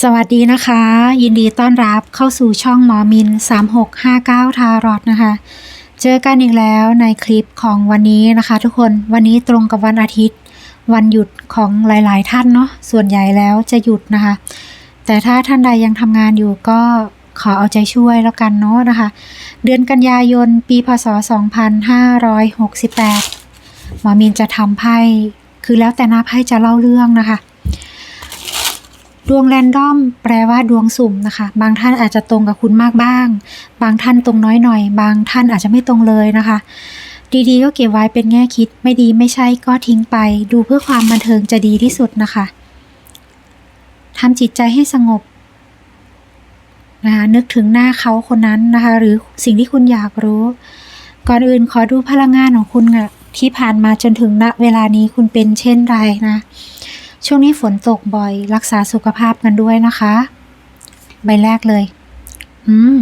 สวัสดีนะคะ ยินดีต้อนรับเข้าสู่ช่องหมอมิน 3659 ทารอดนะคะ เจอกันอีกแล้วในคลิปของวันนี้นะคะ ทุกคนวันนี้ตรงกับวันอาทิตย์ วันหยุดของหลาย ๆ ท่านเนาะส่วนใหญ่แล้วจะหยุดนะคะ แต่ถ้าท่านใดยังทำงานอยู่ก็ขอเอาใจช่วยแล้วกันเนาะนะคะ เดือนกันยายนปีพศ 2568 หมอมินจะทำไพ่คือแล้วแต่หน้าไพ่จะเล่าเรื่องนะคะ ดวงแรนดอมแปลว่าดวงสุ่มนะคะ บางท่านอาจจะตรงกับคุณมากบ้าง บางท่านตรงน้อยหน่อย บางท่านอาจจะไม่ตรงเลยนะคะ ดีๆก็เก็บไว้เป็นแง่คิด ไม่ดีไม่ใช่ก็ทิ้งไป ดูเพื่อความบันเทิงจะดีที่สุดนะคะทำจิตใจให้สงบนะคะนึกถึงหน้าเขาคนนั้นนะคะ หรือสิ่งที่คุณอยากรู้ ก่อนอื่นขอดูพลังงานของคุณอะที่ผ่านมาจนถึงณเวลานี้คุณเป็นเช่นไรนะ ช่วงนี้ฝนตกบ่อย รักษาสุขภาพกันด้วยนะคะ ใบแรกเลย อืม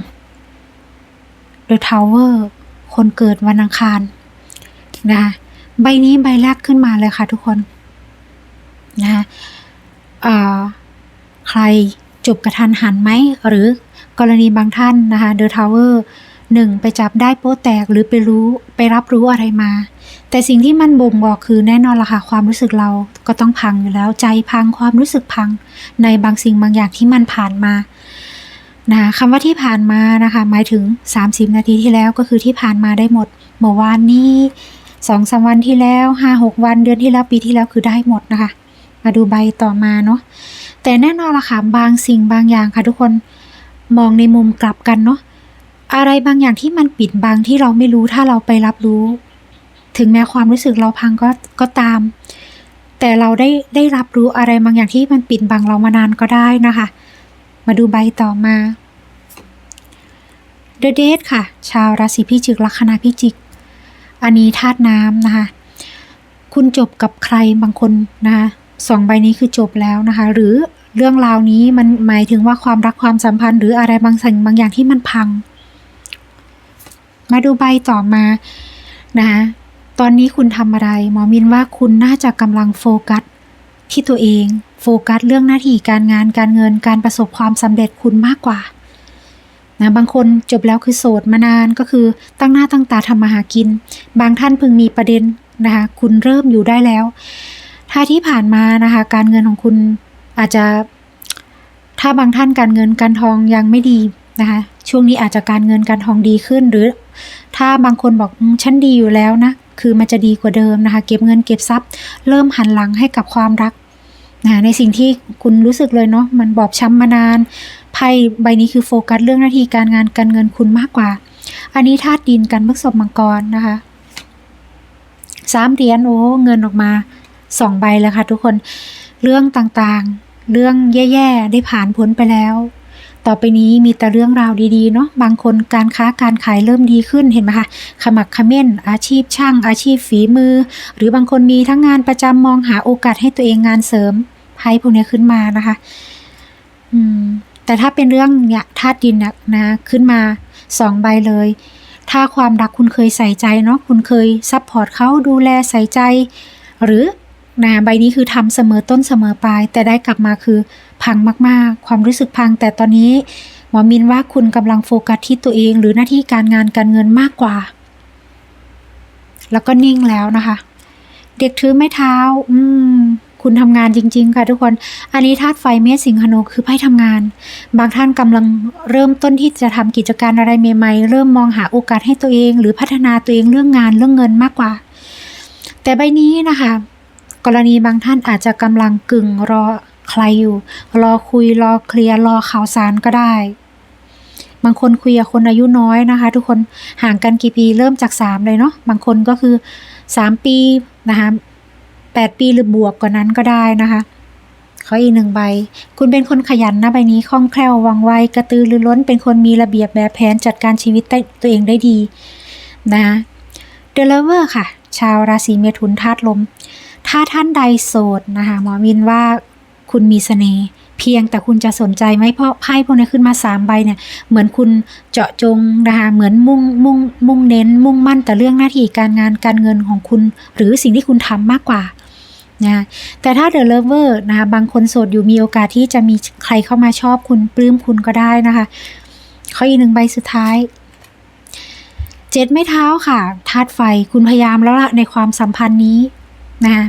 The Tower คนเกิดวันอังคารนะคะใบนี้ใบแรกขึ้นมาเลยค่ะทุกคนนะคะใครจบกระทันหันไหม หรือกรณีบางท่านนะคะ The Tower หนึ่งไปจับได้โป๊ะแตกหรือไปรู้ไปรับรู้อะไรมา แต่สิ่งที่มันบ่งบอกคือแน่นอนละค่ะความรู้สึกเราก็ต้องพังอยู่แล้วใจพังความรู้สึกพัง ในบางสิ่งบางอย่างที่มันผ่านมานะคะคำว่าที่ผ่านมานะคะหมายถึง 30 นาทีที่แล้วก็คือที่ผ่านมาได้หมดเมื่อวานนี้สองสามวันที่แล้วห้าหกวันเดือนที่แล้วปีที่แล้วคือได้หมดนะคะ มาดูใบต่อมาเนาะแต่แน่นอนละค่ะบางสิ่งบางอย่างค่ะทุกคนมองในมุมกลับกันเนาะ อะไรบางอย่างที่มันปิดบังที่เราไม่รู้ถ้าเราไปรับรู้ ถึงแม้ความรู้สึกเราพังก็ก็ตาม แต่เราได้ได้รับรู้อะไรบางอย่างที่มันปิดบังเรามานานก็ได้นะคะ มาดูใบต่อมา The Date ค่ะ ชาวราศีพิจิกลัคนาพิจิก อันนี้ธาตุน้ำนะคะ คุณจบกับใครบางคนนะคะสองใบนี้คือจบแล้วนะคะ หรือเรื่องราวนี้มันหมายถึงว่าความรักความสัมพันธ์ หรืออะไรบางสิ่งบางอย่างที่มันพัง มาดูใบต่อมานะคะตอนนี้คุณทำอะไร หมอมินว่าคุณน่าจะกำลังโฟกัสที่ตัวเอง โฟกัสเรื่องหน้าที่การงานการเงินการประสบความสำเร็จคุณมากกว่านะบางคนจบแล้วคือโสดมานานก็คือตั้งหน้าตั้งตาทำมาหากิน บางท่านเพิ่งมีประเด็นนะคะคุณเริ่มอยู่ได้แล้ว ถ้าที่ผ่านมานะคะการเงินของคุณอาจจะถ้าบางท่านการเงินการทองยังไม่ดี นะคะ ช่วงนี้อาจจะการเงินการทองดีขึ้น หรือ ถ้าบางคนบอกฉันดีอยู่แล้วนะ คือมันจะดีกว่าเดิมนะคะ เก็บเงินเก็บทรัพย์ เริ่มหันหลังให้กับความรักนะในสิ่งที่คุณรู้สึกเลยเนาะมันบอบช้ำมานานไพ่ใบนี้คือโฟกัสเรื่องหน้าที่การงานการเงินคุณมากกว่า อันนี้ธาตุดินกันพฤกษบมังกรนะคะสามเหรียญโอ้เงินออกมาสองใบแล้วค่ะทุกคนเรื่องต่างๆ เรื่องแย่ ๆ ได้ผ่านพ้นไปแล้ว ต่อไปนี้มีแต่เรื่องราวดีๆเนาะบางคนการค้าการขายเริ่มดีขึ้นเห็นไหมคะขมักเขม้น อาชีพช่าง อาชีพฝีมือ หรือบางคนมีทั้งงานประจำมองหาโอกาสให้ตัวเองงานเสริมไพ่พวกนี้ขึ้นมานะคะ อืม แต่ถ้าเป็นเรื่องเนี่ยธาตุดินนะนะขึ้นมาสองใบเลย ถ้าความรักคุณเคยใส่ใจเนาะคุณเคยซัพพอร์ตเขาดูแลใส่ใจ หรือนะใบนี้คือทำเสมอต้นเสมอปลายแต่ได้กลับมาคือ พังมากๆ ความรู้สึกพัง แต่ตอนนี้หมอมินว่าคุณกำลังโฟกัสที่ตัวเอง หรือหน้าที่การงานการเงินมากกว่า แล้วก็นิ่งแล้วนะคะ เด็กถือไม้เท้า อืมคุณทำงานจริง ๆ ค่ะทุกคน อันนี้ธาตุไฟเมษสิงหนูคือไพ่ทำงาน บางท่านกำลังเริ่มต้นที่จะทำกิจการอะไรใหม่ๆ เริ่มมองหาโอกาสให้ตัวเอง หรือพัฒนาตัวเองเรื่องงานเรื่องเงินมากกว่า แต่ใบนี้นะคะ กรณีบางท่านอาจจะกำลังกึ่งรอ ใครอยู่ รอคุยรอเคลียร์รอข่าวสารก็ได้ บางคนคุยกับคนอายุน้อยนะคะ ทุกคนห่างกันกี่ปีเริ่มจากสามเลยเนาะบางคนก็คือสามปีนะคะแปดปีหรือบวกกว่านั้นก็ได้นะคะเขาอีกหนึ่งใบ คุณเป็นคนขยันนะใบนี้คล่องแคล่วว่องไวกระตือรือร้น เป็นคนมีระเบียบแบบแผนจัดการชีวิตตัวเองได้ดีนะเดลเวอร์ค่ะ ชาวราศีเมถุนธาตุลม ถ้าท่านใดโสดนะคะหมอมินว่า คุณมีเสน่ห์เพียงแต่คุณจะสนใจไหมเพราะไพ่พวกนี้ขึ้นมาสามใบเนี่ย เหมือนคุณเจาะจงนะคะเหมือนมุ่งมุ่งมุ่งเน้น มุ่งมั่นแต่เรื่องหน้าที่การงานการเงินของคุณ หรือสิ่งที่คุณทำมากกว่านะแต่ถ้า The Lover นะคะบางคนโสดอยู่มีโอกาสที่จะมีใครเข้ามาชอบคุณปลื้มคุณก็ได้นะคะข้ออีกหนึ่งใบสุดท้ายเจ็ดไม่เท้าค่ะธาตุไฟคุณพยายามแล้วล่ะในความสัมพันธ์นี้นะคะ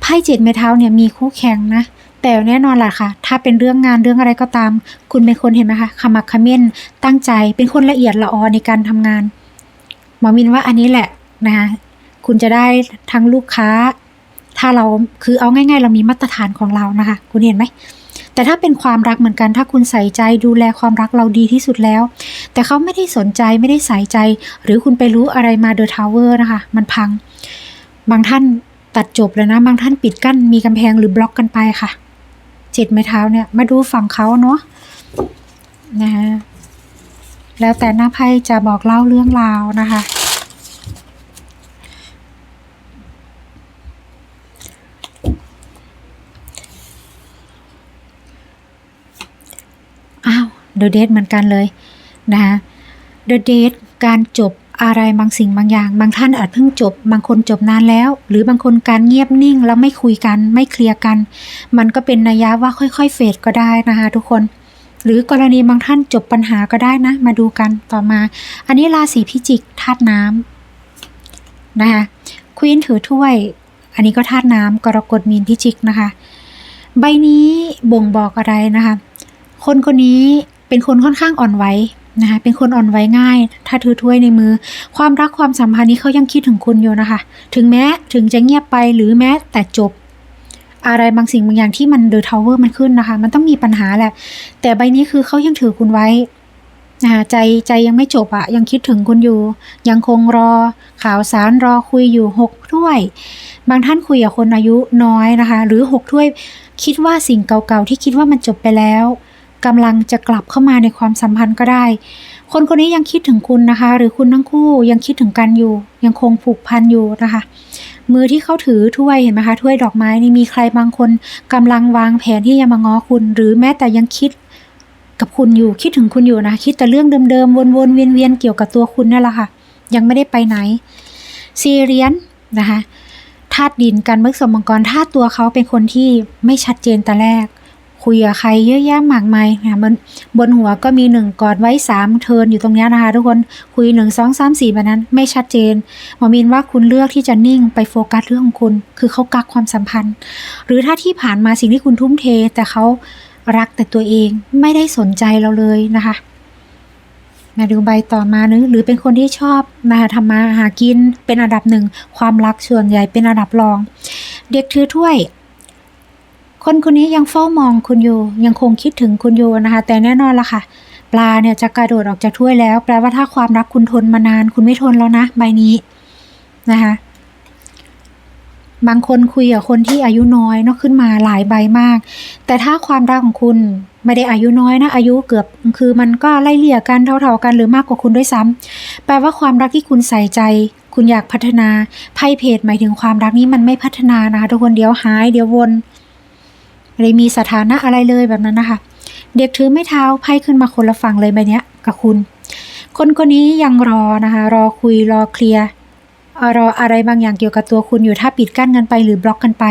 ไพ่เจ็ดไม้เท้าเนี่ยมีคู่แข่งนะ แต่แน่นอนแหละค่ะ ถ้าเป็นเรื่องงานเรื่องอะไรก็ตาม คุณเป็นคนเห็นไหมคะขมักเขม้น ตั้งใจ เป็นคนละเอียดละออในการทำงาน หมอมินว่าอันนี้แหละนะคะคุณจะได้ทั้งลูกค้า ถ้าเราคือเอาง่าย ๆ เรามีมาตรฐานของเรานะคะ คุณเห็นไหมแต่ถ้าเป็นความรักเหมือนกันถ้าคุณใส่ใจดูแลความรักเราดีที่สุดแล้ว แต่เขาไม่ได้สนใจไม่ได้ใส่ใจ หรือคุณไปรู้อะไรมาเดอะทาวเวอร์นะคะ มันพัง บางท่านตัดจบเลยนะ บางท่านปิดกั้นมีกำแพงหรือบล็อกกันไปค่ะ เจ็ดไม้เท้าเนี่ย มาดูฝั่งเขาเนาะนะคะแล้วแต่หน้าไพ่จะบอกเล่าเรื่องราวนะคะ อ้าว The Date เหมือนกันเลยนะคะ The Date การจบ อะไรบางสิ่งบางอย่าง บางท่านอาจเพิ่งจบ บางคนจบนานแล้ว หรือบางคนการเงียบนิ่งแล้วไม่คุยกันไม่เคลียร์กัน มันก็เป็นนัยยะว่าค่อยๆเฟดก็ได้นะคะทุกคน หรือกรณีบางท่านจบปัญหาก็ได้นะ มาดูกันต่อมา อันนี้ราศีพิจิกธาตุน้ำนะคะควีนถือถ้วย อันนี้ก็ธาตุน้ำกรกฎมีนพิจิกนะคะ ใบนี้บ่งบอกอะไรนะคะ คนคนนี้เป็นคนค่อนข้างอ่อนไหว นะคะเป็นคนอ่อนไหวง่าย ถ้าถือถ้วยในมือ ความรักความสัมพันธ์นี้เขายังคิดถึงคุณอยู่นะคะ ถึงแม้ถึงจะเงียบไปหรือแม้แต่จบ อะไรบางสิ่งบางอย่างที่มันเดอะทาวเวอร์มันขึ้นนะคะ มันต้องมีปัญหาแหละ แต่ใบนี้คือเขายังถือคุณไว้นะคะใจใจยังไม่จบอะยังคิดถึงคุณอยู่ ยังคงรอข่าวสารรอคุยอยู่หกถ้วย บางท่านคุยกับคนอายุน้อยนะคะ หรือหกถ้วย คิดว่าสิ่งเก่าๆที่คิดว่ามันจบไปแล้ว กำลังจะกลับเข้ามาในความสัมพันธ์ก็ได้ คนคนนี้ยังคิดถึงคุณนะคะ หรือคุณทั้งคู่ยังคิดถึงกันอยู่ ยังคงผูกพันอยู่นะคะมือที่เขาถือถ้วยเห็นไหมคะถ้วยดอกไม้นี่มีใครบางคนกำลังวางแผนที่จะมาง้อคุณ หรือแม้แต่ยังคิดกับคุณอยู่คิดถึงคุณอยู่นะ คิดแต่เรื่องเดิมๆวนๆเวียนๆเกี่ยวกับตัวคุณนั่นแหละค่ะ ยังไม่ได้ไปไหนซีเรียนนะคะธาตุดินการเบิกสมมังกรธาตุตัวเขาเป็นคนที่ไม่ชัดเจนแต่แรก คุยกับใครเยอะแยะมากมายนะบนบนหัวก็มีหนึ่งกอดไว้สามเทินอยู่ตรงเนี้ยนะคะทุกคนคุยหนึ่งสองสามสี่แบบนั้นไม่ชัดเจนหมอมินว่าคุณเลือกที่จะนิ่งไปโฟกัสเรื่องของคุณ คือเขากักความสัมพันธ์ หรือถ้าที่ผ่านมาสิ่งที่คุณทุ่มเท แต่เขารักแต่ตัวเองไม่ได้สนใจเราเลยนะคะมาดูใบต่อมานึหรือเป็นคนที่ชอบนะคะทำมาหากินเป็นอันดับหนึ่งความรักส่วนใหญ่เป็นอันดับรอง เด็กถือถ้วย คนคนนี้ยังเฝ้ามองคุณอยู่ ยังคงคิดถึงคุณอยู่นะคะ แต่แน่นอนละค่ะ ปลาเนี่ยจะกระโดดออกจากถ้วยแล้ว แปลว่าถ้าความรักคุณทนมานาน คุณไม่ทนแล้วนะ ใบนี้นะคะบางคนคุยกับคนที่อายุน้อยเนาะขึ้นมาหลายใบมาก แต่ถ้าความรักของคุณไม่ได้อายุน้อยนะ อายุเกือบคือมันก็ไล่เลี่ยกันเท่าๆกันหรือมากกว่าคุณด้วยซ้ำแปลว่าความรักที่คุณใส่ใจ คุณอยากพัฒนาไพ่เพจหมายถึงความรักนี้มันไม่พัฒนานะคะทุกคนเดี๋ยวหายเดี๋ยววน ไม่ได้มีสถานะอะไรเลยแบบนั้นนะคะ เด็กถือไม่เท้าไพ่ขึ้นมาคนละฝั่งเลยใบเนี้ยกับคุณ คนคนนี้ยังรอนะคะ รอคุยรอเคลียร์เอ่อรออะไรบางอย่างเกี่ยวกับตัวคุณอยู่ถ้าปิดกั้นกันไปหรือบล็อกกันไป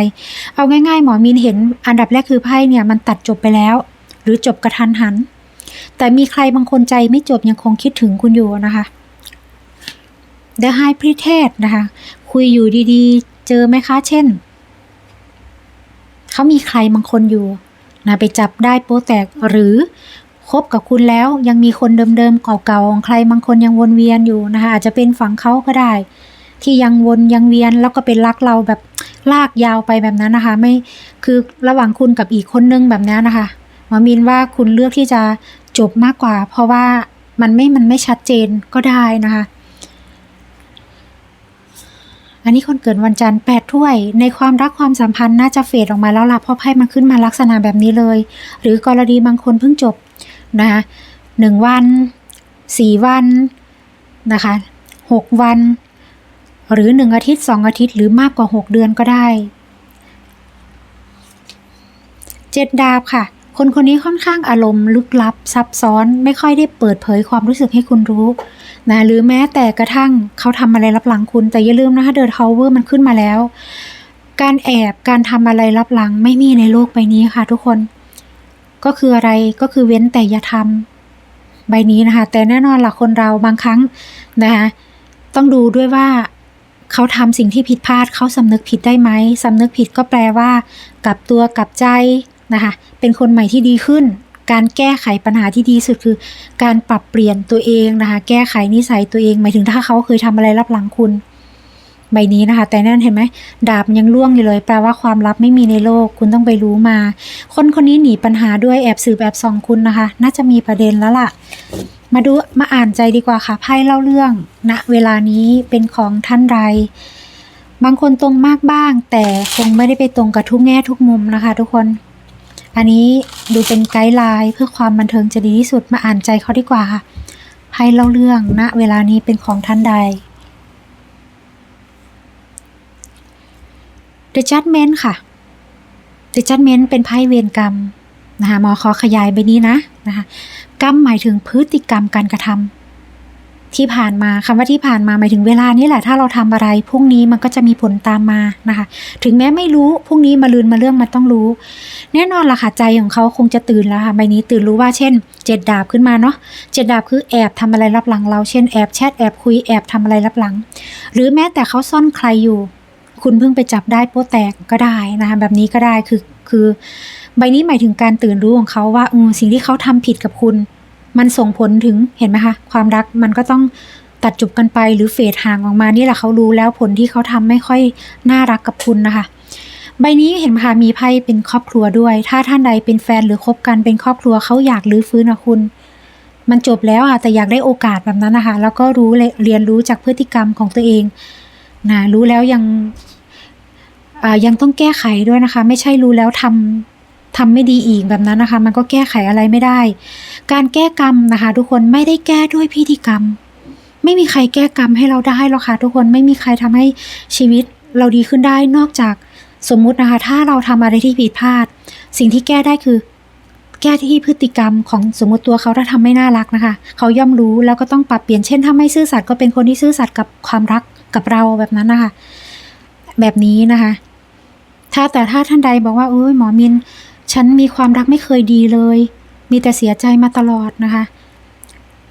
เอาง่ายๆ หมอมีนเห็นอันดับแรกคือไพ่เนี่ยมันตัดจบไปแล้ว หรือจบกระทันหัน แต่มีใครบางคนใจไม่จบยังคงคิดถึงคุณอยู่นะคะ The High Priestess นะคะ คุยอยู่ดีๆ เจอไหมคะ เช่น เขามีใครบางคนอยู่นะไปจับได้โป๊แตกหรือคบกับคุณแล้วยังมีคนเดิมๆเก่าๆของใครบางคนยังวนเวียนอยู่นะคะอาจจะเป็นฝั่งเขาก็ได้ ที่ยังวนยังเวียนแล้วก็เป็นรักเราแบบลากยาวไปแบบนั้นนะคะ ไม่คือระหว่างคุณกับอีกคนนึงแบบนี้นะคะหมอมินว่าคุณเลือกที่จะจบมากกว่า เพราะว่ามันไม่มันไม่ชัดเจนก็ได้นะคะ อันนี้คนเกิดวันจันทร์แปดถ้วย ในความรักความสัมพันธ์น่าจะเฟดออกมาแล้วล่ะเพราะไพ่มันขึ้นมาลักษณะแบบนี้เลย หรือกรณีบางคนเพิ่งจบนะคะหนึ่งวันสี่วันนะคะหกวัน หรือหนึ่งอาทิตย์สองอาทิตย์หรือมากกว่าหกเดือนก็ได้เจ็ดดาบค่ะ คนคนนี้ค่อนข้างอารมณ์ลึกลับซับซ้อน ไม่ค่อยได้เปิดเผยความรู้สึกให้คุณรู้ นะหรือแม้แต่กระทั่งเขาทำอะไรรับหลังคุณ แต่อย่าลืมนะคะเดอะทาวเวอร์มันขึ้นมาแล้ว การแอบการทำอะไรลับหลังไม่มีในโลกใบนี้ค่ะ ทุกคน ก็คืออะไรก็คือเว้นแต่อย่าทำใบนี้นะคะ แต่แน่นอนหล่ะคนเราบางครั้งนะคะต้องดูด้วยว่าเขาทำสิ่งที่ผิดพลาดเขาสำนึกผิดได้ไหมสำนึกผิดก็แปลว่ากลับตัวกลับใจนะคะ เป็นคนใหม่ที่ดีขึ้น การแก้ไขปัญหาที่ดีสุดคือ การปรับเปลี่ยนตัวเองนะคะ แก้ไขนิสัยตัวเอง หมายถึงถ้าเขาเคยทำอะไรรับหลังคุณใบนี้นะคะ แต่นั่นเห็นไหมดาบมันยังล่วงอยู่เลย แปลว่าความลับไม่มีในโลก คุณต้องไปรู้มา คนคนนี้หนีปัญหาด้วยแอบสืบแอบส่องคุณนะคะ น่าจะมีประเด็นแล้วล่ะ มาดูมาอ่านใจดีกว่าค่ะไพ่เล่าเรื่องณเวลานี้เป็นของท่านใดบางคนตรงมากบ้าง แต่คงไม่ได้ไปตรงกับทุกแง่ทุกมุมนะคะ ทุกคน อันนี้ดูเป็นไกด์ไลน์เพื่อความบันเทิงจะดีที่สุดมาอ่านใจเขาดีกว่าค่ะไพ่เล่าเรื่องณเวลานี้เป็นของท่านใด The Judgment ค่ะ The Judgment เป็นไพ่เวรกรรมนะคะหมอขอขยายไปนี้นะนะคะกรรมหมายถึงพฤติกรรมการกระทำ ที่ผ่านมาคำว่าที่ผ่านมาหมายถึงเวลานี้แหละถ้าเราทำอะไรพรุ่งนี้มันก็จะมีผลตามมานะคะ ถึงแม้ไม่รู้พรุ่งนี้มาลืนมาเรื่องมันต้องรู้ แน่นอนล่ะค่ะใจของเขาคงจะตื่นแล้วค่ะใบนี้ตื่นรู้ว่าเช่นเจ็ดดาบขึ้นมาเนาะเจ็ดดาบคือแอบทำอะไรรับหลังเราเช่นแอบแชทแอบคุยแอบทำอะไรรับหลัง หรือแม้แต่เขาซ่อนใครอยู่ คุณเพิ่งไปจับได้โป๊ะแตกก็ได้นะคะแบบนี้ก็ได้คือคือ ใบนี้หมายถึงการตื่นรู้ของเขาว่าอสิ่งที่เขาทำผิดกับคุณ มันส่งผลถึงเห็นไหมคะ ความรักมันก็ต้องตัดจบกันไปหรือเฟดห่างออกมานี่แหละเขารู้แล้วผลที่เขาทำไม่ค่อยน่ารักกับคุณนะคะ ใบนี้เห็นไหมคะมีไพ่เป็นครอบครัวด้วย ถ้าท่านใดเป็นแฟนหรือคบกันเป็นครอบครัวเขาอยากรื้อฟื้นกับคุณ มันจบแล้วอะแต่อยากได้โอกาสแบบนั้นนะคะ แล้วก็รู้เรียนรู้จากพฤติกรรมของตัวเองนะรู้แล้วยังยังต้องแก้ไขด้วยนะคะ ไม่ใช่รู้แล้วทำ ทำไม่ดีอีกแบบนั้นนะคะ มันก็แก้ไขอะไรไม่ได้ การแก้กรรมนะคะ ทุกคนไม่ได้แก้ด้วยพิธีกรรม ไม่มีใครแก้กรรมให้เราได้หรอกค่ะทุกคนไม่มีใครทำให้ชีวิตเราดีขึ้นได้นอกจากสมมุตินะคะ ถ้าเราทำอะไรที่ผิดพลาด สิ่งที่แก้ได้คือ แก้ที่พฤติกรรมของสมมติตัวเขาถ้าทำไม่น่ารักนะคะ เขาย่อมรู้แล้วก็ต้องปรับเปลี่ยนเช่นถ้าไม่ซื่อสัตย์ก็เป็นคนที่ซื่อสัตย์กับความรักกับเราแบบนั้นนะคะ แบบนี้นะคะ ถ้าแต่ถ้าท่านใดบอกว่าเอ้ยหมอมิน ฉันมีความรักไม่เคยดีเลย มีแต่เสียใจมาตลอดนะคะ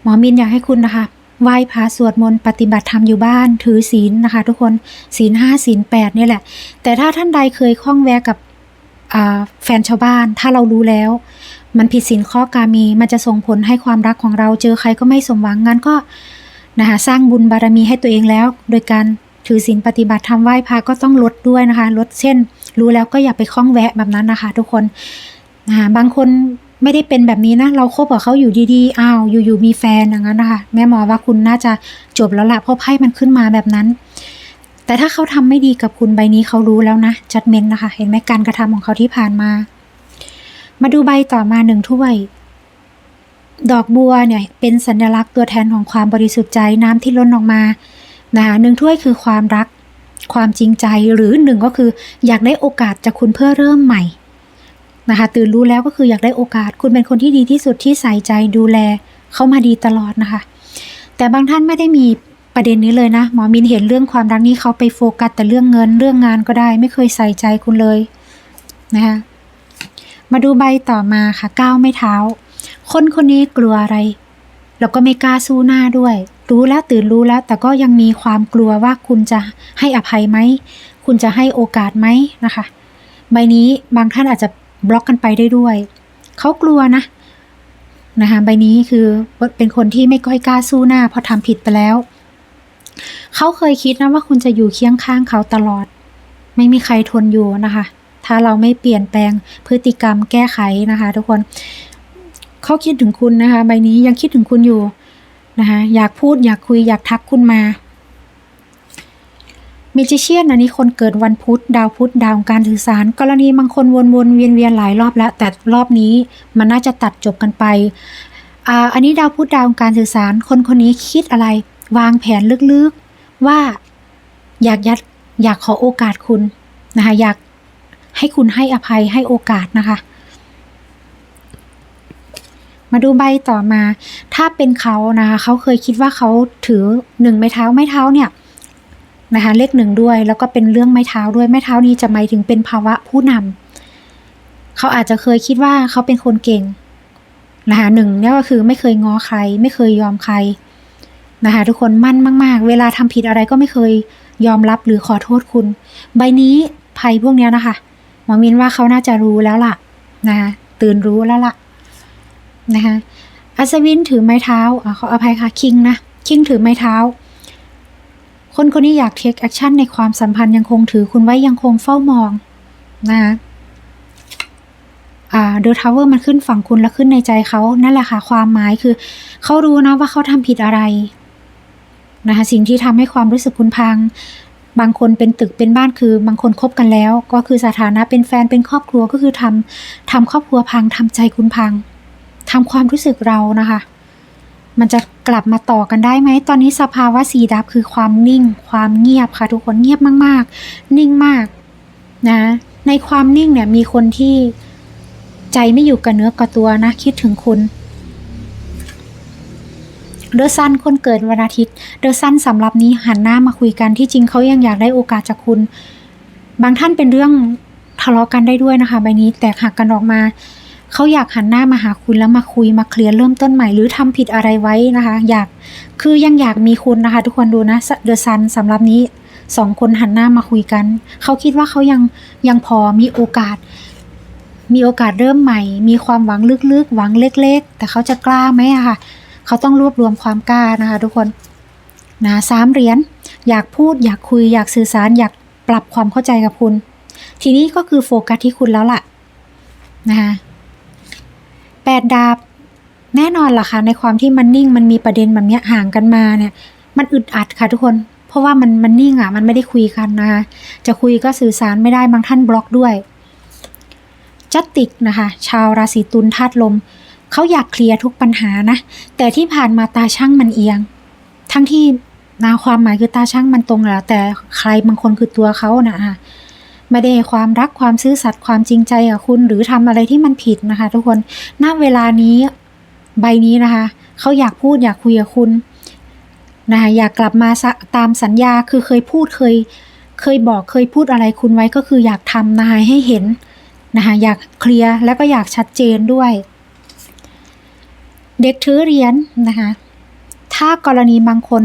หมอมินอยากให้คุณนะคะไหว้พระสวดมนต์ปฏิบัติธรรมอยู่บ้าน ถือศีลนะคะ ทุกคนศีลห้าศีลแปดนี่แหละ แต่ถ้าท่านใดเคยคล้องแวะกับแฟนชาวบ้าน ถ้าเรารู้แล้ว มันผิดศีลข้อกามี มันจะส่งผลให้ความรักของเราเจอใครก็ไม่สมหวังงั้นก็นะคะสร้างบุญบารมีให้ตัวเองแล้ว โดยการถือศีลปฏิบัติธรรมไหว้พระก็ต้องลดด้วยนะคะ ลดเช่น รู้แล้วก็อย่าไปคล้องแวะแบบนั้นนะคะ ทุกคนนะบางคนไม่ได้เป็นแบบนี้นะ เราคบกับเขาอยู่ดีๆอ้าวอยู่ๆมีแฟนอย่างนั้นนะคะ แม่หมอว่าคุณน่าจะจบแล้วละเพราะไพ่มันขึ้นมาแบบนั้น แต่ถ้าเขาทำไม่ดีกับคุณใบนี้เขารู้แล้วนะจัดเมนนะคะ เห็นไหมการกระทำของเขาที่ผ่านมา มาดูใบต่อมาหนึ่งถ้วย ดอกบัวเนี่ย เป็นสัญลักษณ์ตัวแทนของความบริสุทธิ์ใจน้ำที่ล้นออกมานะคะหนึ่งถ้วยคือความรัก ความจริงใจหรือหนึ่งก็คือ อยากได้โอกาสจากคุณเพื่อเริ่มใหม่นะคะตื่นรู้แล้วก็คืออยากได้โอกาสคุณเป็นคนที่ดีที่สุดที่ใส่ใจดูแลเขามาดีตลอดนะคะ แต่บางท่านไม่ได้มีประเด็นนี้เลยนะ หมอมินเห็นเรื่องความรักนี้เขาไปโฟกัสแต่เรื่องเงินเรื่องงานก็ได้ ไม่เคยใส่ใจคุณเลยนะคะมาดูใบต่อมาค่ะก้าวไม่เท้า คนคนนี้กลัวอะไร แล้วก็ไม่กล้าสู้หน้าด้วย รู้แล้วตื่นรู้แล้ว แต่ก็ยังมีความกลัวว่าคุณจะให้อภัยไหม คุณจะให้โอกาสไหมนะคะ ใบนี้บางท่านอาจจะบล็อกกันไปได้ด้วย เขากลัวนะนะคะใบนี้คือเป็นคนที่ไม่ค่อยกล้าสู้หน้าเพราะทำผิดไปแล้ว เขาเคยคิดนะว่าคุณจะอยู่เคียงข้างเขาตลอด ไม่มีใครทนอยู่นะคะ ถ้าเราไม่เปลี่ยนแปลงพฤติกรรมแก้ไขนะคะ ทุกคน เขาคิดถึงคุณนะคะ ใบนี้ยังคิดถึงคุณอยู่นะคะอยากพูดอยากคุยอยากทักคุณมาเมจิเชียนอันนี้คนเกิดวันพุธดาวพุธดาวการสื่อสาร กรณีบางคนวนๆเวียนๆหลายรอบแล้ว แต่รอบนี้มันน่าจะตัดจบกันไปอ่าอันนี้ดาวพุธดาวการสื่อสาร คนคนนี้คิดอะไร วางแผนลึกๆว่าอยากยัดอยากขอโอกาสคุณนะคะอยากให้คุณให้อภัยให้โอกาสนะคะ มาดูใบต่อมา ถ้าเป็นเขานะคะเขาเคยคิดว่าเขาถือหนึ่งไม้เท้าไม้เท้าเนี่ยนะคะเลขหนึ่งด้วยแล้วก็เป็นเรื่องไม้เท้าด้วยไม้เท้านี้จะหมายถึงเป็นภาวะผู้นำเขาอาจจะเคยคิดว่าเขาเป็นคนเก่งนะคะหนึ่งเนี่ยก็คือไม่เคยง้อใคร ไม่เคยยอมใครนะคะทุกคนมั่นมาก ๆ เวลาทำผิดอะไรก็ไม่เคยยอมรับหรือขอโทษคุณ ใบนี้ไพ่พวกนี้นะคะหมอมินว่าเขาน่าจะรู้แล้วล่ะนะคะตื่นรู้แล้วล่ะ นะคะอัศวินถือไม้เท้าอขออภัยค่ะคิงนะคิงถือไม้เท้า คนคนนี้อยากเทคแอคชั่นในความสัมพันธ์ยังคงถือคุณไว้ยังคงเฝ้ามองนะคะเดอะทาวเวอร์มันขึ้นฝั่งคุณแล้วขึ้นในใจเขานั่นแหละค่ะความหมายคือเขารู้นะว่าเขาทำผิดอะไรนะคะสิ่งที่ทำให้ความรู้สึกคุณพัง บางคนเป็นตึกเป็นบ้านคือบางคนคบกันแล้ว ก็คือสถานะเป็นแฟนเป็นครอบครัวก็คือทำทำครอบครัวพังทำใจคุณพัง ทำความรู้สึกเรานะคะ มันจะกลับมาต่อกันได้ไหม ตอนนี้สภาวะสีดับคือความนิ่ง ความเงียบค่ะ ทุกคนเงียบมาก ๆ นิ่งมากนะในความนิ่งเนี่ยมีคนที่ใจไม่อยู่กับเนื้อกับตัวนะ คิดถึงคุณเดอะซันคนเกิดวันอาทิตย์เดอะซันสำหรับนี้หันหน้ามาคุยกันที่จริงเขายังอยากได้โอกาสจากคุณ บางท่านเป็นเรื่องทะเลาะกันได้ด้วยนะคะ ใบนี้แตกหักกันออกมา เขาอยากหันหน้ามาหาคุณแล้วมาคุยมาเคลียร์เริ่มต้นใหม่หรือทำผิดอะไรไว้นะคะ อยากคือยังอยากมีคุณนะคะ ทุกคนดูนะเดอะซันสำหรับนี้สองคนหันหน้ามาคุยกัน เขาคิดว่าเขายังยังพอมีโอกาส มีโอกาสเริ่มใหม่ มีความหวังลึกๆ หวังเล็ก ๆ แต่เขาจะกล้าไหมอะค่ะ เขาต้องรวบรวมความกล้านะคะ ทุกคนนะสามเหรียญอยากพูด อยากคุย อยากสื่อสาร อยากปรับความเข้าใจกับคุณ ทีนี้ก็คือโฟกัสที่คุณแล้วล่ะนะคะ แปดดาบ แน่นอนล่ะค่ะ ในความที่มันนิ่งมันมีประเด็นแบบเนี้ยห่างกันมาเนี่ย มันอึดอัดค่ะทุกคน เพราะว่ามันมันนิ่งอะ มันไม่ได้คุยกันนะคะจะคุยก็สื่อสารไม่ได้บางท่านบล็อกด้วยจัตติกนะคะ ชาวราศีตุลธาตุลมเขาอยากเคลียร์ทุกปัญหานะ แต่ที่ผ่านมาตาช่างมันเอียง ทั้งที่นาความหมายคือตาช่างมันตรงแหละแต่ใครบางคนคือตัวเขานะ่ะ ไม่ได้ความรักความซื่อสัตย์ความจริงใจกับคุณ หรือทำอะไรที่มันผิดนะคะ ทุกคนณเวลานี้ใบนี้นะคะเขาอยากพูดอยากคุยกับคุณนะคะอยากกลับมาตามสัญญาคือเคยพูดเคยเคยบอกเคยพูดอะไรคุณไว้ก็คืออยากทำนะคะให้เห็นนะคะอยากเคลียร์แล้วก็อยากชัดเจนด้วย เด็กถือเหรียญนะคะถ้ากรณีบางคน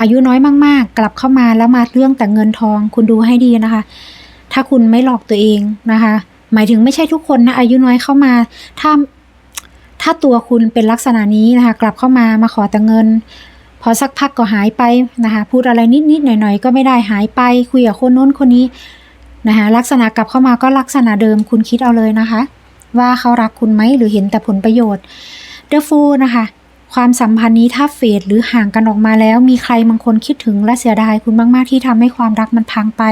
อายุน้อยมาก ๆ กลับเข้ามาแล้วมาเรื่องแต่เงินทอง คุณดูให้ดีนะคะ ถ้าคุณไม่หลอกตัวเองนะคะ หมายถึงไม่ใช่ทุกคนนะอายุน้อยเข้ามา ถ้าถ้าตัวคุณเป็นลักษณะนี้นะคะ กลับเข้ามามาขอแต่เงิน พอสักพักก็หายไปนะคะ พูดอะไรนิดๆหน่อยๆ ก็ไม่ได้หายไป คุยกับคนโน้นคนนี้นะคะลักษณะกลับเข้ามาก็ลักษณะเดิมคุณคิดเอาเลยนะคะ ว่าเขารักคุณไหมหรือเห็นแต่ผลประโยชน์เดอะฟูนะคะความสัมพันธ์นี้ถ้าเฟดหรือห่างกันออกมาแล้ว มีใครบางคนคิดถึงและเสียดายคุณมาก ๆ ที่ทำให้ความรักมันพังไป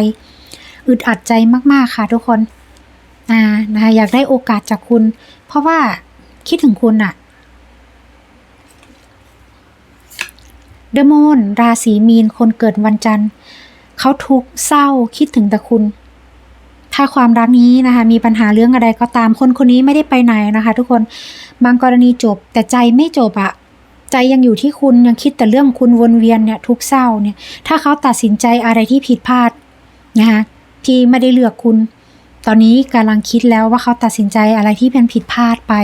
อึดอัดใจมากๆค่ะทุกคนอ่านะคะอยากได้โอกาสจากคุณ เพราะว่าคิดถึงคุณอะเดอะมูนราศีมีนคนเกิดวันจันทร์เขาทุกข์เศร้าคิดถึงแต่คุณ ถ้าความรักนี้นะคะ มีปัญหาเรื่องอะไรก็ตามคนคนนี้ไม่ได้ไปไหนนะคะ ทุกคนบางกรณีจบ แต่ใจไม่จบอะใจยังอยู่ที่คุณยังคิดแต่เรื่องคุณวนเวียนเนี่ยทุกเศร้าเนี่ย ถ้าเขาตัดสินใจอะไรที่ผิดพลาดนะคะ ที่ไม่ได้เลือกคุณ ตอนนี้กำลังคิดแล้วว่าเขาตัดสินใจอะไรที่เป็นผิดพลาดไป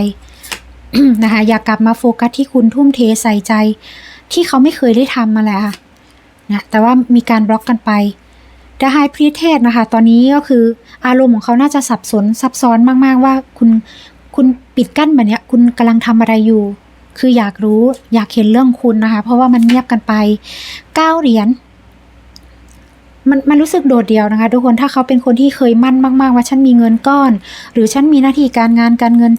นะคะอยากกลับมาโฟกัสที่คุณทุ่มเทใส่ใจ ที่เขาไม่เคยได้ทำมาแล้วนะแต่ว่ามีการบล็อกกันไปดาไฮพรีเทสนะคะ ตอนนี้ก็คืออารมณ์ของเขาน่าจะสับสนซับซ้อนมาก ๆ ว่าคุณคุณปิดกั้นแบบนี้คุณกำลังทำอะไรอยู่ คืออยากรู้อยากเห็นเรื่องคุณนะคะ เพราะว่ามันเงียบกันไปเก้าเหรียญ มันมันรู้สึกโดดเดี่ยวนะคะ ทุกคนถ้าเขาเป็นคนที่เคยมั่นมากๆ ว่าฉันมีเงินก้อน หรือฉันมีหน้าที่การงานการเงิน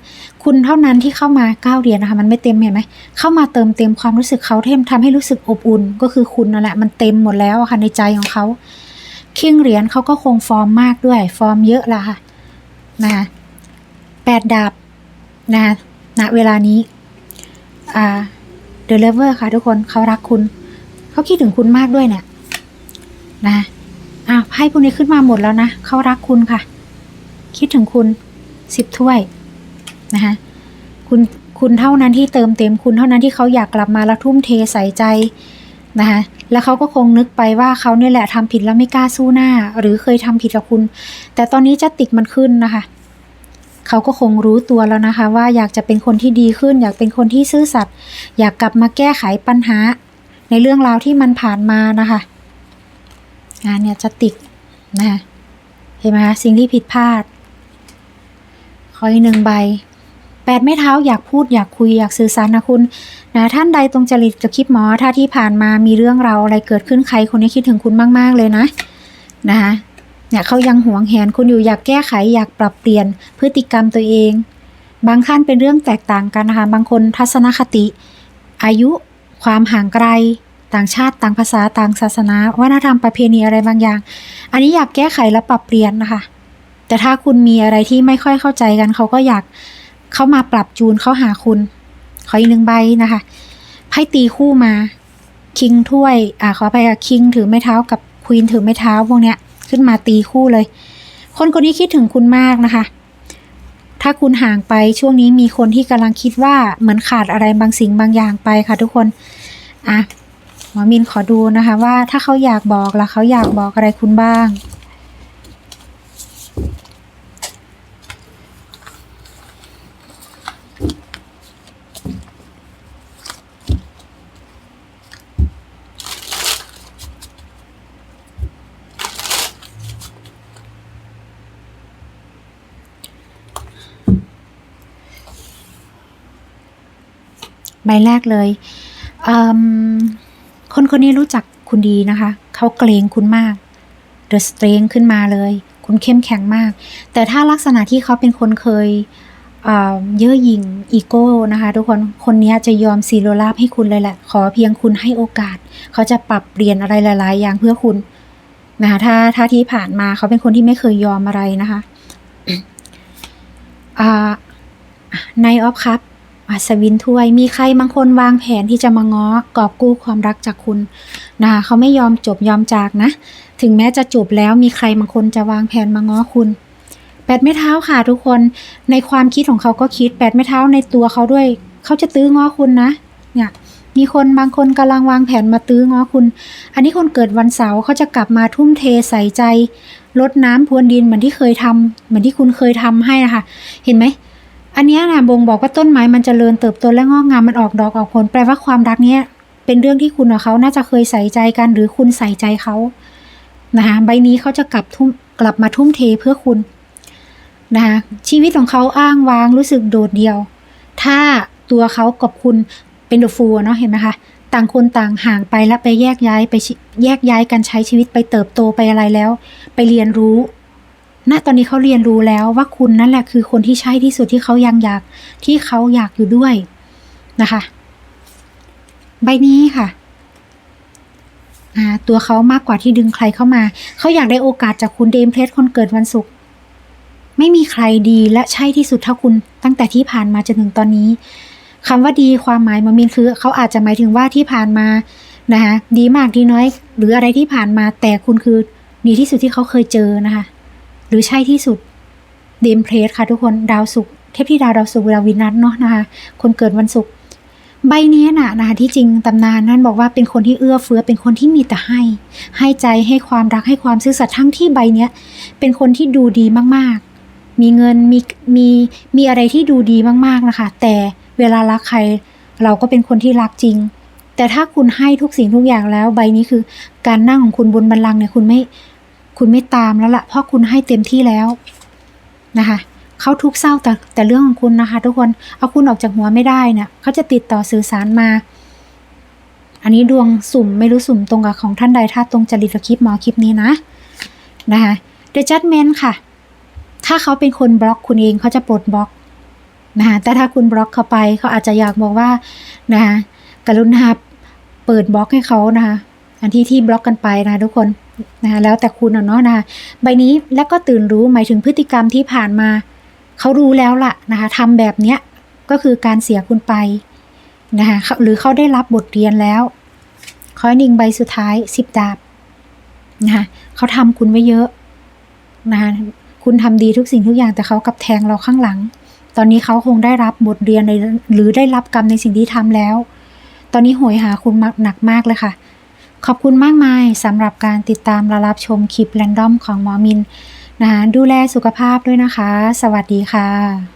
คุณเท่านั้นที่เข้ามาเก้าเรียญนะคะ มันไม่เต็มเห็นไหมเข้ามาเติมเต็มความรู้สึกเขาเทมทำให้รู้สึกอบอุ่น ก็คือคุณนั่นแหละมันเต็มหมดแล้วอะค่ะในใจของเขาเคิงเหรียญเขาก็คงฟอร์มมากด้วย ฟอร์มเยอะละค่ะนะคะแปดดาบนะคะณเวลานี้อ่าเดลิเวอร์ค่ะทุกคนเขารักคุณ เขาคิดถึงคุณมากด้วยเนี่ยนะ อะไพ่พวกนี้ขึ้นมาหมดแล้วนะเขารักคุณค่ะ คิดถึงคุณสิบถ้วยนะคะคุณคุณเท่านั้นที่เติมเต็มคุณเท่านั้นที่เขาอยากกลับมาแล้วทุ่มเทใส่ใจนะคะแล้วเขาก็คงนึกไปว่าเขาเนี่ยแหละทำผิดแล้วไม่กล้าสู้หน้า หรือเคยทำผิดกับคุณ แต่ตอนนี้จะติกมันขึ้นนะคะเขาก็คงรู้ตัวแล้วนะคะ ว่าอยากจะเป็นคนที่ดีขึ้น อยากเป็นคนที่ซื่อสัตย์อยากกลับมาแก้ไขปัญหา ในเรื่องราวที่มันผ่านมานะคะ งานเนี่ยจะติกนะเห็นไหมคะสิ่งที่ผิดพลาดขออีกหนึ่งใบแปดไม้เท้าอยากพูดอยากคุยอยากสื่อสารนะคุณนะท่านใดตรงจริตกับคลิปหมอ ถ้าที่ผ่านมามีเรื่องราวอะไรเกิดขึ้นใครคนนี้คิดถึงคุณมาก ๆ เลยนะนะคะเนี่ยเขายังหวงแหนคุณอยู่อยากแก้ไขอยากปรับเปลี่ยนพฤติกรรมตัวเอง บางท่านเป็นเรื่องแตกต่างกันนะคะบางคนทัศนคติ อายุความห่างไกล ต่างชาติต่างภาษาต่างศาสนา วัฒนธรรมประเพณีอะไรบางอย่าง อันนี้อยากแก้ไขและปรับเปลี่ยนนะคะ แต่ถ้าคุณมีอะไรที่ไม่ค่อยเข้าใจกัน เขาก็อยากเข้ามาปรับจูนเข้าหาคุณ ขออีกหนึ่งใบนะคะไพ่ตีคู่มาคิงถ้วยอ่าขอไปค่ะคิงถือไม้เท้ากับควีนถือไม้เท้าพวกเนี้ยขึ้นมาตีคู่เลย คนคนนี้คิดถึงคุณมากนะคะ ถ้าคุณห่างไปช่วงนี้มีคนที่กำลังคิดว่าเหมือนขาดอะไรบางสิ่งบางอย่างไปค่ะทุกคน อะ หมอมินขอดูนะคะว่าถ้าเขาอยากบอกแล้วเขาอยากบอกอะไรคุณบ้าง ใบแรกเลยอืม คนคนนี้รู้จักคุณดีนะคะ เขาเกรงคุณมาก The Strength ขึ้นมาเลย คุณเข้มแข็งมาก แต่ถ้าลักษณะที่เขาเป็นคนเคยเย่อหยิ่งอีโก้นะคะ ทุกคนคนนี้จะยอมซีโรลาบให้คุณเลยแหละ ขอเพียงคุณให้โอกาส เขาจะปรับเปลี่ยนอะไรหลาย ๆ อย่างเพื่อคุณนะคะถ้าถ้าที่ผ่านมาเขาเป็นคนที่ไม่เคยยอมอะไรนะคะอ่าในออฟครับ อัศวินถ้วย มีใครบางคนวางแผนที่จะมาง้อกอบกู้ความรักจากคุณนะคะเขาไม่ยอมจบยอมจากนะ ถึงแม้จะจบแล้วมีใครบางคนจะวางแผนมาง้อคุณแปดไม้เท้าค่ะทุกคนในความคิดของเขาก็คิดแปดไม้เท้าในตัวเขาด้วย เขาจะตื้อง้อคุณนะ เนี่ยมีคนบางคนกำลังวางแผนมาตื้อง้อคุณ อันนี้คนเกิดวันเสาร์เขาจะกลับมาทุ่มเทใส่ใจลดน้ำพรวนดินเหมือนที่เคยทำเหมือนที่คุณเคยทำให้นะคะ เห็นไหม อันนี้นะบ่งบอกว่าต้นไม้มันจเจริญเติบโตและงอกงามมันออกดอกออกผล แปลว่าความรักเนี้ยเป็นเรื่องที่คุณกับเขาน่าจะเคยใส่ใจกัน หรือคุณใส่ใจเขานะคะใบนี้เขาจะกลับทุ่มกลับมาทุ่มเทเพื่อคุณนะคะชีวิตของเขาอ้างว้างรู้สึกโดดเดี่ยว ถ้าตัวเขากับคุณเป็นเดอะฟูเนาะเห็นไหมคะต่างคนต่างห่างไปแล้วไปแยกย้ายไปแยกย้ายกันใช้ชีวิตไปเติบโตไปอะไรแล้ว ไปเรียนรู้ ณตอนนี้เขาเรียนรู้แล้วว่าคุณนั่นแหละคือคนที่ใช่ที่สุดที่เขายังอยากที่เขาอยากอยู่ด้วยนะคะ ใบนี้ค่ะตัวเขามากกว่าที่ดึงใครเข้ามา เขาอยากได้โอกาสจากคุณเดมเพลสคนเกิดวันศุกร์ไม่มีใครดีและใช่ที่สุดเท่าคุณตั้งแต่ที่ผ่านมาจนถึงตอนนี้คำว่าดีความหมายมามินคือ เขาอาจจะหมายถึงว่าที่ผ่านมานะคะดีมากดีน้อย หรืออะไรที่ผ่านมาแต่คุณคือดีที่สุดที่เขาเคยเจอนะคะ หรือใช่ที่สุดเดมเพลสค่ะทุกคนดาวศุกร์เทพธิดาดาวศุกร์ดาววินัสเนาะนะคะ คนเกิดวันศุกร์ใบนี้น่ะนะคะที่จริงตำนานนั่นบอกว่าเป็นคนที่เอื้อเฟื้อเป็นคนที่มีแต่ให้ ให้ใจให้ความรักให้ความซื่อสัตย์ทั้งที่ใบเนี้ยเป็นคนที่ดูดีมากๆ มีเงินมีมีมีอะไรที่ดูดีมากๆนะคะ แต่เวลารักใครเราก็เป็นคนที่รักจริง แต่ถ้าคุณให้ทุกสิ่งทุกอย่างแล้วใบนี้คือ การนั่งของคุณบนบัลลังก์เนี่ยคุณไม่ คุณไม่ตามแล้วละ่ะเพราะคุณให้เต็มที่แล้วนะคะเขาทุกเศร้าแต่แต่เรื่องของคุณนะคะ ทุกคนเอาคุณออกจากหัวไม่ได้เนี่ยเขาจะติดต่อสื่อสารมา อันนี้ดวงสุ่มไม่รู้สุ่มตรงกับของท่านใดถ้าตรงจริตกับคลิปหมอคลิปนี้นะนะคะ The Judgment ค่ะ ถ้าเขาเป็นคนบล็อกคุณเองเขาจะปลดบล็อกนะคะแต่ถ้าคุณบล็อกเขาไปเขาอาจจะอยากบอกว่านะคะกรุณาเปิดบล็อกให้เขานะคะอันที่ที่บล็อกกันไปนะทุกคน นะคะแล้วแต่คุณเนาะนะคะใบนี้แล้วก็ตื่นรู้หมายถึงพฤติกรรมที่ผ่านมา เขารู้แล้วล่ะนะคะทำแบบเนี้ยก็คือการเสียคุณไปนะคะหรือเขาได้รับบทเรียนแล้วขอหนึ่งใบสุดท้ายสิบดาบนะคะเขาทำคุณไว้เยอะนะคะคุณทำดีทุกสิ่งทุกอย่างแต่เขากับแทงเราข้างหลัง ตอนนี้เขาคงได้รับบทเรียนในหรือได้รับกรรมในสิ่งที่ทำแล้ว ตอนนี้โหยหาคุณหนักมากเลยค่ะ ขอบคุณมากมายสำหรับการติดตามและรับชมคลิปแรนดอมของหมอมินนะคะดูแลสุขภาพด้วยนะคะ สวัสดีค่ะ